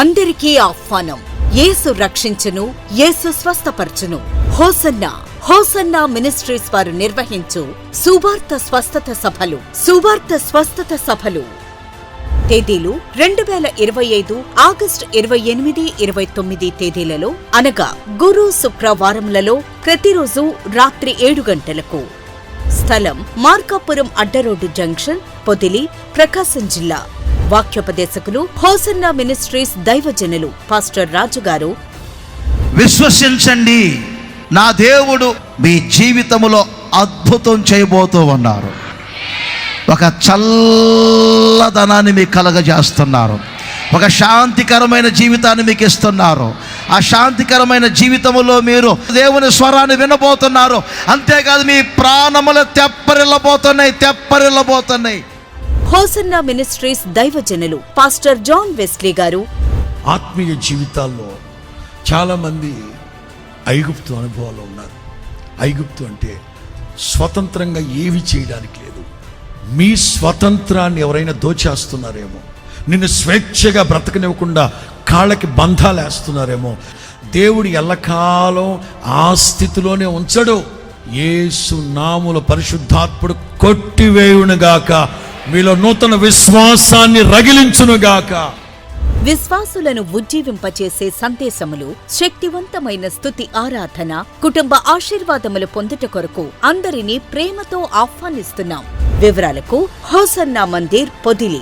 అందరికీ ఆహ్వానం. యేసు రక్షించును యేసు స్వస్థపరచును. హోసన్నా హోసన్నా మినిస్ట్రీస్ వారు నిర్వహించు సువార్త స్వస్థత సభలు సువార్త స్వస్థత సభలు. తేదీలు రెండు వేల ఇరవై ఐదు ఆగస్టు ఇరవై ఎనిమిది ఇరవై తొమ్మిది తేదీలలో అనగా గురు శుక్రవారములలో ప్రతిరోజు రాత్రి ఏడు గంటలకు. స్థలం మార్కాపురం అడ్డరోడ్డు జంక్షన్ పొదిలి ప్రకాశం జిల్లా. వాక్యోపదేశకులు హోసన్న మినిస్ట్రీస్ దైవజనులు. పాస్టర్ రాజుగారు విశ్వసించండి. నా దేవుడు మీ జీవితములో అద్భుతం చేయబోతూ ఉన్నారు. ఒక చల్లదనాన్ని మీకు కలగజేస్తున్నారు. ఒక శాంతికరమైన జీవితాన్ని మీకు ఇస్తున్నారు. ఆ శాంతికరమైన జీవితములో మీరు దేవుని స్వరాన్ని వినబోతున్నారు. అంతేకాదు మీ ప్రాణములు తెప్పరిల్లబోతున్నాయి తెప్పరిల్లబోతున్నాయి. హోసన్నా మినిస్ట్రీస్ దైవజనులు పాస్టర్ జాన్ వెస్లీ గారు. ఆత్మీయ జీవితాల్లో చాలామంది ఐగుప్తు అనుభవాలు ఉన్నారు. ఐగుప్తు అంటే స్వతంత్రంగా ఏవి చేయడానికి లేదు. మీ స్వతంత్రాన్ని ఎవరైనా దోచేస్తున్నారేమో నిన్ను స్వేచ్ఛగా బ్రతకనివ్వకుండా కాళ్ళకి బంధాలు వేస్తున్నారేమో దేవుడు ఎల్లకాలం ఆ స్థితిలోనే ఉంచడు. ఏసు నాముల పరిశుద్ధాత్ముడు కొట్టివేయునుగాక మీలో నూతన విశ్వాసాన్ని రగిలించునుగాక. విశ్వాసులను ఉజ్జీవింపచేసే సందేశములు శక్తివంతమైన స్థుతి ఆరాధన కుటుంబ ఆశీర్వాదములు పొందుట కొరకు అందరినీ ప్రేమతో ఆహ్వానిస్తున్నాం. వివరాలకు హోసన్నా మందిర్ పొదిలి.